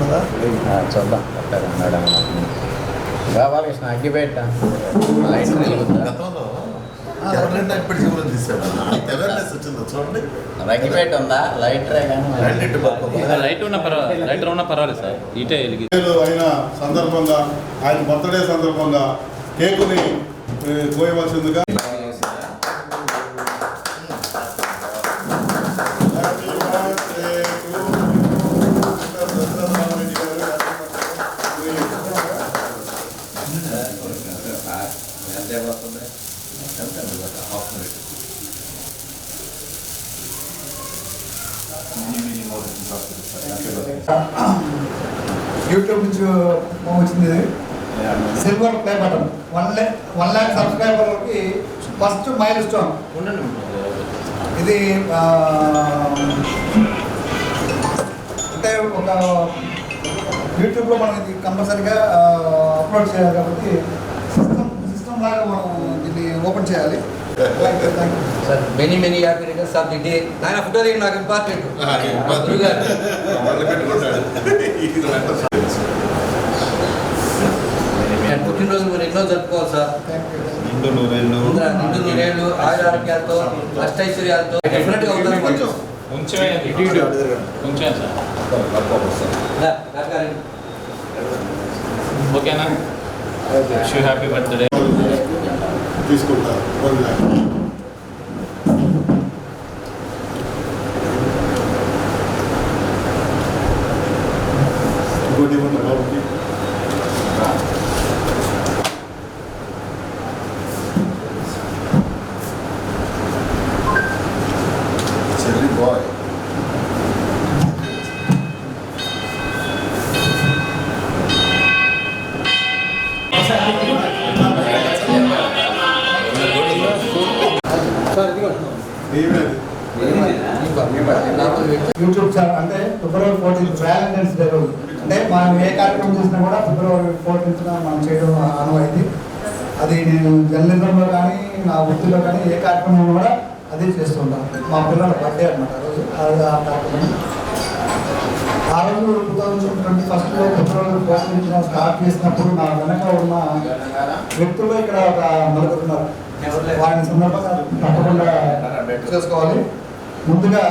కదా? చూద్దాం. పెట్టారు అన్నాడు కావాలి కృష్ణ అగ్గి పెట్ట లైట్ ఉందా. లైట్ కానీ ఉన్న పర్వాలేదు లైట్ ఉన్నా పర్వాలేదు సార్. ఇటే వెలిగి అయిన సందర్భంగా ఆయన బర్త్డే సందర్భంగా కేకుని కోయవలసిందిగా. ఎంతసేపు వస్తుంది హాఫ్ మినిట్ యూట్యూబ్ నుంచి వచ్చింది silver play button one lakh one lakh సబ్స్క్రైబర్కి first milestone ఇది ఆ, అంటే ఒక యూట్యూబ్లో మనం ఇది కంపల్సరీగా అప్లోడ్ చేయాలి కాబట్టి ఓపెన్ చేయాలి. Sir many many happy returns of the day నాయన ఫోటో దిగి నాకు ఇంపార్టెంట్ పుట్టినరోజు మీరు ఎన్నో జరుపుకోవాలి సార్. నిండు నూరేళ్ళు. నిండు నూరేళ్ళు ఆయుర ఆరోగ్యాలతో అష్టైశ్వర్యాలతో డెఫినెట్గా ఉంటారు కొంచెం. సార్. ఓకేనా? షూ హ్యాపీ బర్త్డే తీసుకుంటారు. వన్ ల్యాక్. ఇంకోటి ఏమన్నా బాబుకి? యూట్యూబ్ ఛానల్ అంటే ఫిబ్రవరి ఫోర్టీన్త్ వ్యాలంటైన్స్ డే రోజు. అంటే మనం ఏ కార్యక్రమం చేసినా కూడా ఫిబ్రవరి ఫోర్టీన్త్ మనం చేయడం అనువైంది అది నేను జర్నలిజంలో కానీ నా వృత్తిలో కానీ ఏ కార్యక్రమం కూడా అదే చేస్తుంటాను మా పిల్లల బర్త్డే అనమాట రోజు. ఆ కార్యక్రమం. ఆ రోజు టూ థౌజండ్ ట్వంటీ ఫస్ట్లో ఫిబ్రవరి ఫోర్టీన్త్ స్టార్ట్ చేసినప్పుడు నా వెనక ఉన్న వ్యక్తులు ఇక్కడ ఒక నలుగురు వారిని సందర్భంగా తప్పకుండా చేసుకోవాలి. ముందుగా